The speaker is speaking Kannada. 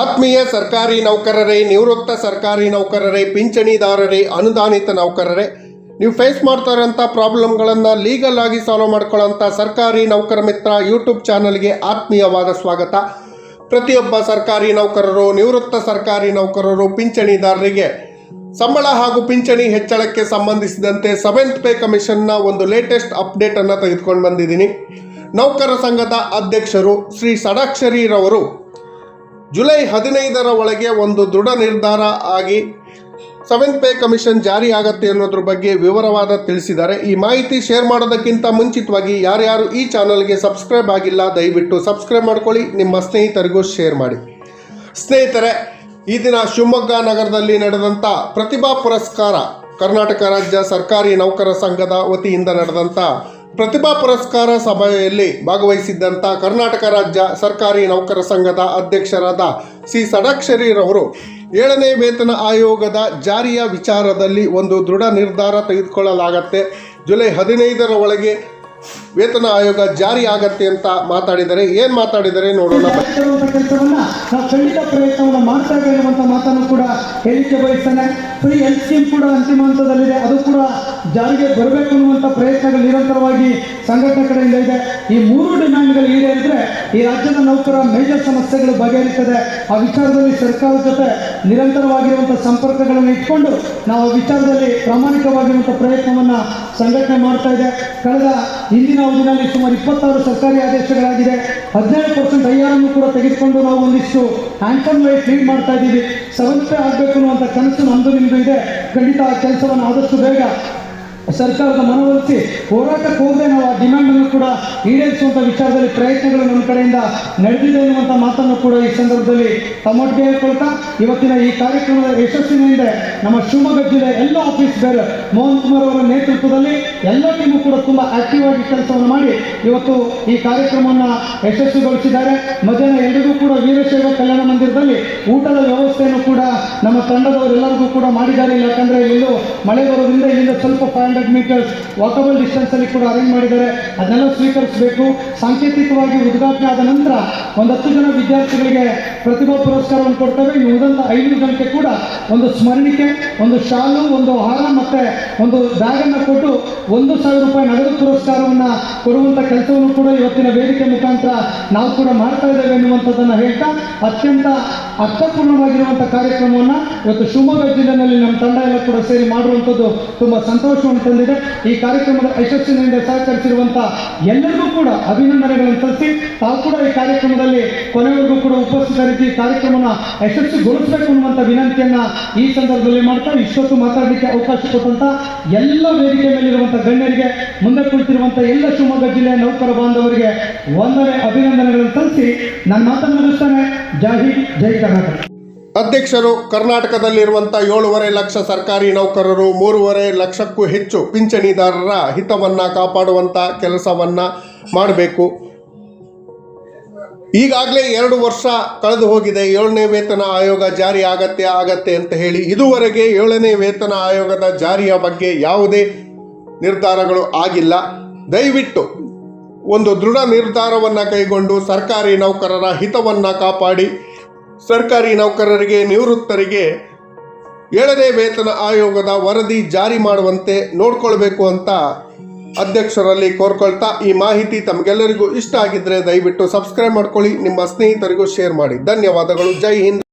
ಆತ್ಮೀಯ ಸರ್ಕಾರಿ ನೌಕರರೇ, ನಿವೃತ್ತ ಸರ್ಕಾರಿ ನೌಕರರೇ, ಪಿಂಚಣಿದಾರರೇ, ಅನುದಾನಿತ ನೌಕರರೇ, ನೀವು ಫೇಸ್ ಮಾಡ್ತಾ ಇರೋಂಥ ಪ್ರಾಬ್ಲಮ್ಗಳನ್ನು ಲೀಗಲ್ ಆಗಿ ಸಾಲ್ವ್ ಮಾಡ್ಕೊಳ್ಳೋಂಥ ಸರ್ಕಾರಿ ನೌಕರ ಮಿತ್ರ ಯೂಟ್ಯೂಬ್ ಚಾನಲ್ಗೆ ಆತ್ಮೀಯವಾದ ಸ್ವಾಗತ. ಪ್ರತಿಯೊಬ್ಬ ಸರ್ಕಾರಿ ನೌಕರರು, ನಿವೃತ್ತ ಸರ್ಕಾರಿ ನೌಕರರು, ಪಿಂಚಣಿದಾರರಿಗೆ ಸಂಬಳ ಹಾಗೂ ಪಿಂಚಣಿ ಹೆಚ್ಚಳಕ್ಕೆ ಸಂಬಂಧಿಸಿದಂತೆ ಸೆವೆಂತ್ ಪೇ ಕಮಿಷನ್ನ ಒಂದು ಲೇಟೆಸ್ಟ್ ಅಪ್ಡೇಟನ್ನು ತೆಗೆದುಕೊಂಡು ಬಂದಿದ್ದೀನಿ. ನೌಕರ ಸಂಘದ ಅಧ್ಯಕ್ಷರು ಶ್ರೀ ಷಡಾಕ್ಷರಿರವರು ಜುಲೈ ಹದಿನೈದರ ಒಳಗೆ ಒಂದು ದೃಢ ನಿರ್ಧಾರ ಆಗಿ ಸೆವೆಂತ್ ಪೇ ಕಮಿಷನ್ ಜಾರಿ ಆಗತ್ತೆ ಅನ್ನೋದ್ರ ಬಗ್ಗೆ ವಿವರವಾದ ತಿಳಿಸಿದ್ದಾರೆ. ಈ ಮಾಹಿತಿ ಶೇರ್ ಮಾಡೋದಕ್ಕಿಂತ ಮುಂಚಿತವಾಗಿ ಯಾರ್ಯಾರು ಈ ಚಾನಲ್ಗೆ ಸಬ್ಸ್ಕ್ರೈಬ್ ಆಗಿಲ್ಲ, ದಯವಿಟ್ಟು ಸಬ್ಸ್ಕ್ರೈಬ್ ಮಾಡ್ಕೊಳ್ಳಿ. ನಿಮ್ಮ ಸ್ನೇಹಿತರಿಗೂ ಶೇರ್ ಮಾಡಿ. ಸ್ನೇಹಿತರೆ, ಈ ದಿನ ಶಿವಮೊಗ್ಗ ನಗರದಲ್ಲಿ ನಡೆದಂಥ ಪ್ರತಿಭಾ ಪುರಸ್ಕಾರ ಕರ್ನಾಟಕ ರಾಜ್ಯ ಸರ್ಕಾರಿ ನೌಕರ ಸಂಘದ ವತಿಯಿಂದ ನಡೆದಂಥ ಪ್ರತಿಭಾ ಪುರಸ್ಕಾರ ಸಭೆಯಲ್ಲಿ ಭಾಗವಹಿಸಿದ್ದಂಥ ಕರ್ನಾಟಕ ರಾಜ್ಯ ಸರ್ಕಾರಿ ನೌಕರ ಸಂಘದ ಅಧ್ಯಕ್ಷರಾದ ಸಿ ಸಡಾಕ್ಷರಿರವರು, ಏಳನೇ ವೇತನ ಆಯೋಗದ ಜಾರಿಯ ವಿಚಾರದಲ್ಲಿ ಒಂದು ದೃಢ ನಿರ್ಧಾರ ತೆಗೆದುಕೊಳ್ಳಲಾಗತ್ತೆ. ಜುಲೈ ಹದಿನೈದರ ಒಳಗೆ ವೇತನ ಆಯೋಗ ಜಾರಿ ಆಗತ್ತೆ ಅಂತ ಮಾತಾಡಿದರೆ, ಏನು ಮಾತಾಡಿದರೆ ನೋಡೋಣ. ನಾವು ಖಂಡಿತ ಪ್ರಯತ್ನವನ್ನು ಮಾಡ್ತಾ ಇದ್ದೇವೆ ಮಾತನ್ನು ಕೂಡ ಹೇಳಿಕೆ ಬಯಸ್ತೇನೆ. ಫ್ರೀ ಹೆಲ್ತ್ ಸ್ಕೀಮ್ ಕೂಡ ಅಂತಿಮ ಹಂತದಲ್ಲಿದೆ. ಅದು ಕೂಡ ಜಾರಿಗೆ ಬರಬೇಕು ಅನ್ನುವಂತ ನಿರಂತರವಾಗಿ ಸಂಘಟನೆ ಕಡೆಯಿಂದ ಇದೆ. ಈ ಮೂರು ಡಿಮ್ಯಾಂಡ್ಗಳು ಈಡೇರಿದ್ರೆ ಈ ರಾಜ್ಯದ ನೌಕರ ಮೇಜರ್ ಸಮಸ್ಯೆಗಳು ಬಗೆಹರಿತದೆ. ಆ ವಿಚಾರದಲ್ಲಿ ಸರ್ಕಾರದ ಜೊತೆ ನಿರಂತರವಾಗಿರುವಂಥ ಸಂಪರ್ಕಗಳನ್ನು ಇಟ್ಕೊಂಡು ನಾವು ವಿಚಾರದಲ್ಲಿ ಪ್ರಾಮಾಣಿಕವಾಗಿರುವಂಥ ಪ್ರಯತ್ನವನ್ನ ಸಂಘಟನೆ ಮಾಡ್ತಾ ಇದೆ. ಕಳೆದ ಹಿಂದಿನ ಅವಧಿನಲ್ಲಿ ಸುಮಾರು ಇಪ್ಪತ್ತಾರು ಸರ್ಕಾರಿ ಆದೇಶಗಳಾಗಿದೆ. ಹದಿನೇಳು ಪರ್ಸೆಂಟ್ ಐಆರನ್ನು ಕೂಡ ತೆಗೆದುಕೊಂಡು ನಾವು ಒಂದಿಷ್ಟು ಆಂಕರ್ ಲೈಟ್ ಲೀಡ್ ಮಾಡ್ತಾ ಇದ್ದೀವಿ. ಸೆವೆಂತ್ ಆಗಬೇಕು ಅನ್ನುವಂಥ ಕನಸು ನಮ್ಮದು ನಿಮ್ಮದು ಇದೆ. ಖಂಡಿತ ಆ ಕೆಲಸವನ್ನು ಆದಷ್ಟು ಬೇಗ ಸರ್ಕಾರದ ಮನವೊಲಿಸಿ ಹೋರಾಟಕ್ಕೆ ಹೋಗದೆ ನಾವು ಆ ಡಿಮ್ಯಾಂಡನ್ನು ಕೂಡ ಈಡೇರಿಸುವಂಥ ವಿಚಾರದಲ್ಲಿ ಪ್ರಯತ್ನಗಳು ನಮ್ಮ ಕಡೆಯಿಂದ ನಡೆದಿದೆ ಎನ್ನುವಂಥ ಮಾತನ್ನು ಕೂಡ ಈ ಸಂದರ್ಭದಲ್ಲಿ ತಮ್ಮೊಟ್ಟಿಗೆ ಹೇಳ್ಕೊಳ್ತಾ ಇವತ್ತಿನ ಈ ಕಾರ್ಯಕ್ರಮದ ಯಶಸ್ಸಿನ ಹಿಂದೆ ನಮ್ಮ ಶಿವಮೊಗ್ಗ ಜಿಲ್ಲೆ ಎಲ್ಲ ಆಫೀಸ್ ಬೇರೆ ಮೋಹನ್ ಕುಮಾರ್ ಅವರ ನೇತೃತ್ವದಲ್ಲಿ ಎಲ್ಲ ಟೀಮು ಕೂಡ ತುಂಬ ಆಕ್ಟಿವ್ ಆಗಿ ಕೆಲಸವನ್ನು ಮಾಡಿ ಇವತ್ತು ಈ ಕಾರ್ಯಕ್ರಮವನ್ನು ಯಶಸ್ವಿಗೊಳಿಸಿದ್ದಾರೆ. ಮಧ್ಯಾಹ್ನ ಎಲ್ಲರಿಗೂ ಕೂಡ ವೀರಶೈವ ಕಲ್ಯಾಣ ಮಂದಿರದಲ್ಲಿ ಊಟದ ವ್ಯವಸ್ಥೆಯನ್ನು ಕೂಡ ನಮ್ಮ ತಂಡದವರೆಲ್ಲರಿಗೂ ಕೂಡ ಮಾಡಿದ್ದಾರೆ. ಯಾಕಂದ್ರೆ ಇಲ್ಲೂ ಮಳೆ ಬರೋದ್ರಿಂದ ಇಲ್ಲಿಂದ ಸ್ವಲ್ಪ five hundred metres walkable distance ಅಲ್ಲಿ ಕೂಡ ಅರೇಂಜ್ ಮಾಡಿದ್ದಾರೆ. ಅದನ್ನೆಲ್ಲ ಸ್ವೀಕರಿಸಬೇಕು. ಸಾಂಕೇತಿಕವಾಗಿ ಉದ್ಘಾಟನೆ ಆದ ನಂತರ ಒಂದು ಹತ್ತು ಜನ ವಿದ್ಯಾರ್ಥಿಗಳಿಗೆ ಪ್ರತಿಭಾ ಪುರಸ್ಕಾರವನ್ನು ಕೊಡ್ತೇವೆ. ಇನ್ನು ಉಳಿದಂತ ಐನೂರು ಜನಕ್ಕೆ ಕೂಡ ಒಂದು ಸ್ಮರಣಿಕೆ, ಒಂದು ಶಾಲು, ಒಂದು ಹಾರ ಮತ್ತೆ ಒಂದು ಬ್ಯಾಗ್ ಅನ್ನು ಕೊಟ್ಟು ಒಂದು ಸಾವಿರ ರೂಪಾಯಿ ನಗದು ಪುರಸ್ಕಾರವನ್ನು ಕೊಡುವಂತ ಕೆಲಸವನ್ನು ಕೂಡ ಇವತ್ತಿನ ವೇದಿಕೆ ಮುಖಾಂತರ ನಾವು ಕೂಡ ಮಾಡ್ತಾ ಇದ್ದೇವೆ ಎನ್ನುವಂಥದ್ದನ್ನ ಹೇಳ್ತಾ ಅತ್ಯಂತ ಅರ್ಥಪೂರ್ಣವಾಗಿರುವಂಥ ಕಾರ್ಯಕ್ರಮವನ್ನು ಇವತ್ತು ಶಿವಮೊಗ್ಗ ಜಿಲ್ಲೆಯಲ್ಲಿ ನಮ್ಮ ತಂಡ ಎಲ್ಲ ಕೂಡ ಸೇರಿ ಮಾಡುವಂಥದ್ದು ತುಂಬ ಸಂತೋಷವನ್ನು ತಂದಿದೆ ಈ ಕಾರ್ಯಕ್ರಮದ ಯಶಸ್ಸಿನಿಂದ ಸಹಕರಿಸಿರುವಂತಹ ಎಲ್ಲರಿಗೂ ಕೂಡ ಅಭಿನಂದನೆಗಳನ್ನು ಸಲ್ಲಿಸಿ. ತಾವು ಕೂಡ ಈ ಕಾರ್ಯಕ್ರಮದಲ್ಲಿ ಕೊನೆವರೆಗೂ ಕೂಡ ಉಪಸ್ಥಿತರಿಸಿ ಈ ಕಾರ್ಯಕ್ರಮನ ಯಶಸ್ವಿಗೊಳಿಸಬೇಕು ಅನ್ನುವಂಥ ವಿನಂತಿಯನ್ನ ಈ ಸಂದರ್ಭದಲ್ಲಿ ಮಾಡ್ತಾ ಇಷ್ಟೊತ್ತು ಮಾತಾಡಲಿಕ್ಕೆ ಅವಕಾಶ ಕೊಟ್ಟಂತ ಎಲ್ಲ ವೇದಿಕೆ ಮೇಲಿರುವಂತಹ ಗಣ್ಯರಿಗೆ, ಮುಂದೆ ಕುಳಿತಿರುವಂತಹ ಎಲ್ಲ ಶಿವಮೊಗ್ಗ ಜಿಲ್ಲೆಯ ನೌಕರ ಬಾಂಧವರಿಗೆ ಒಂದನೇ ಅಭಿನಂದನೆಗಳನ್ನು ಸಲ್ಲಿಸಿ. ನನ್ನ ಮಾತನ್ನು ಮುಗಿಸ್ತಾನೆ. ಜೈ ಹಿಂದ್, ಜೈ ಕರ್ನಾಟಕ. ಅಧ್ಯಕ್ಷರು ಕರ್ನಾಟಕದಲ್ಲಿರುವಂಥ ಏಳೂವರೆ ಲಕ್ಷ ಸರ್ಕಾರಿ ನೌಕರರು, ಮೂರುವರೆ ಲಕ್ಷಕ್ಕೂ ಹೆಚ್ಚು ಪಿಂಚಣಿದಾರರ ಹಿತವನ್ನು ಕಾಪಾಡುವಂಥ ಕೆಲಸವನ್ನು ಮಾಡಬೇಕು. ಈಗಾಗಲೇ ಎರಡು ವರ್ಷ ಕಳೆದು ಹೋಗಿದೆ. ಏಳನೇ ವೇತನ ಆಯೋಗ ಜಾರಿ ಆಗತ್ತೆ ಆಗತ್ತೆ ಅಂತ ಹೇಳಿ ಇದುವರೆಗೆ ಏಳನೇ ವೇತನ ಆಯೋಗದ ಜಾರಿಯ ಬಗ್ಗೆ ಯಾವುದೇ ನಿರ್ಧಾರಗಳು ಆಗಿಲ್ಲ. ದಯವಿಟ್ಟು ಒಂದು ದೃಢ ನಿರ್ಧಾರವನ್ನು ಕೈಗೊಂಡು ಸರ್ಕಾರಿ ನೌಕರರ ಹಿತವನ್ನು ಕಾಪಾಡಿ. ಸರ್ಕಾರಿ ನೌಕರರಿಗೆ, ನಿವೃತ್ತರಿಗೆ ಏಳನೇ ವೇತನ ಆಯೋಗದ ವರದಿ ಜಾರಿ ಮಾಡುವಂತೆ ನೋಡ್ಕೊಳ್ಬೇಕು ಅಂತ ಅಧ್ಯಕ್ಷರಲ್ಲಿ ಕೋರ್ಕೊಳ್ತಾ ಈ ಮಾಹಿತಿ ತಮಗೆಲ್ಲರಿಗೂ ಇಷ್ಟ ಆಗಿದ್ದರೆ ದಯವಿಟ್ಟು ಸಬ್ಸ್ಕ್ರೈಬ್ ಮಾಡ್ಕೊಳ್ಳಿ, ನಿಮ್ಮ ಸ್ನೇಹಿತರಿಗೂ ಶೇರ್ ಮಾಡಿ. ಧನ್ಯವಾದಗಳು. ಜೈ ಹಿಂದ್.